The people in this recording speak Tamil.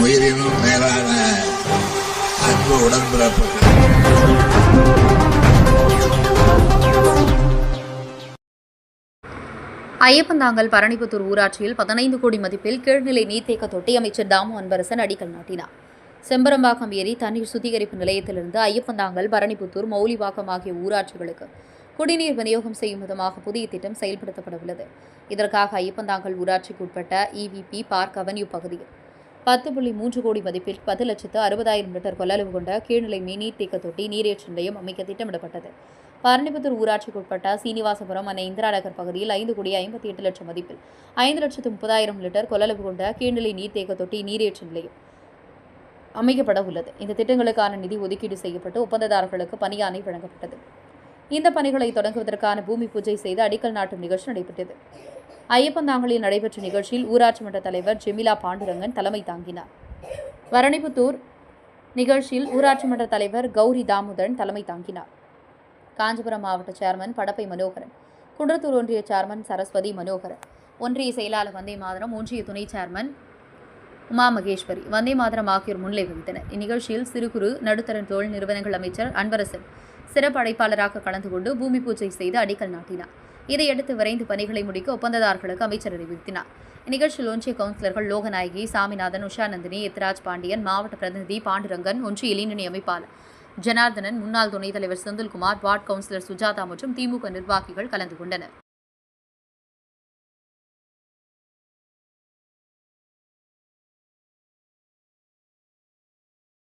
உயிரினும் மேலான அன்பு உடன்பிறப்புகள். ஐயப்பந்தாங்கல் பரணிபுத்தூர் ஊராட்சியில் பதினைந்து கோடி மதிப்பில் கீழ்நிலை நீர்த்தேக்க தொட்டி அமைச்சர் தாமு அன்பரசன் அடிக்கல் நாட்டினார். செம்பரம்பாக்கம் ஏரி தண்ணீர் சுத்திகரிப்பு நிலையத்திலிருந்து ஐயப்பந்தாங்கல் பரணிபுத்தூர் மௌலிவாக்கம் ஆகிய ஊராட்சிகளுக்கு குடிநீர் விநியோகம் செய்யும் விதமாக புதிய திட்டம் செயல்படுத்தப்பட உள்ளது இதற்காக ஐயப்பந்தாங்கல் ஊராட்சிக்கு உட்பட்ட இவிபி பார்க் அவென்யூ பகுதியில் பத்து புள்ளி மூன்று கோடி மதிப்பில் பத்து லட்சத்து அறுபதாயிரம் லிட்டர் கொள்ளளவு கொண்ட கீழ்நிலை நீர்த்தேக்க தொட்டி நீரேற்று நிலையம் அமைக்க திட்டமிடப்பட்டது. பரணிபுத்தூர் ஊராட்சிக்கு உட்பட்ட சீனிவாசபுரம் அன்னை இந்திரா நகர் பகுதியில் ஐந்து கோடி ஐம்பத்தி எட்டு லட்சம் மதிப்பில் ஐந்து லட்சத்து முப்பதாயிரம் லிட்டர் கொள்ளளவு கொண்ட கீழ்நிலை நீர்த்தேக்க தொட்டி நீரேற்று நிலையம் அமைக்கப்பட உள்ளது இந்த திட்டங்களுக்கான நிதி ஒதுக்கீடு செய்யப்பட்டு ஒப்பந்ததாரர்களுக்கு பணியாணை வழங்கப்பட்டது. இந்த பணிகளை தொடங்குவதற்கான பூமி பூஜை செய்து அடிக்கல் நாட்டும் நிகழ்ச்சி நடைபெற்றது. ஐயப்பந்தாங்கலில் நடைபெற்ற நிகழ்ச்சியில் ஊராட்சி மன்ற தலைவர் ஜெமிலா பாண்டுரங்கன் தலைமை தாங்கினார். வரணிபுத்தூர் நிகழ்ச்சியில் ஊராட்சி மன்ற தலைவர் கௌரி தாமுதன் தலைமை தாங்கினார். காஞ்சிபுரம் மாவட்ட சேர்மன் படப்பை மனோகரன் குன்றத்தூர் ஒன்றிய சேர்மன் சரஸ்வதி மனோகரன் ஒன்றிய செயலாளர் வந்தே மாதரம் ஒன்றிய துணை சேர்மன் உமா மகேஸ்வரி வந்தே மாதரம் ஆகியோர் முன்னிலை வகித்தனர். இந்நிகழ்ச்சியில் சிறு குறு நடுத்தர தொழில் நிறுவனங்கள் அமைச்சர் அன்பரசன் சிறப்பு அழைப்பாளராக கலந்து கொண்டு பூமி பூஜை செய்து அடிக்கல் நாட்டினார். இதையடுத்து விரைந்து பணிகளை முடிக்க ஒப்பந்ததாரர்களுக்கு அமைச்சர் அறிவுறுத்தினார். இந்நிகழ்ச்சியில் ஒன்றிய கவுன்சிலர்கள் லோகநாயகி சாமிநாதன் உஷாநந்தினி எத்ராஜ் பாண்டியன் மாவட்ட பிரதிநிதி பாண்டுரங்கன் ஒன்றிய இளைஞணி அமைப்பாளர் ஜனார்தனன் முன்னாள் துணைத் தலைவர் செந்தில்குமார் வார்டு கவுன்சிலர் சுஜாதா மற்றும் திமுக நிர்வாகிகள் கலந்து கொண்டனர்.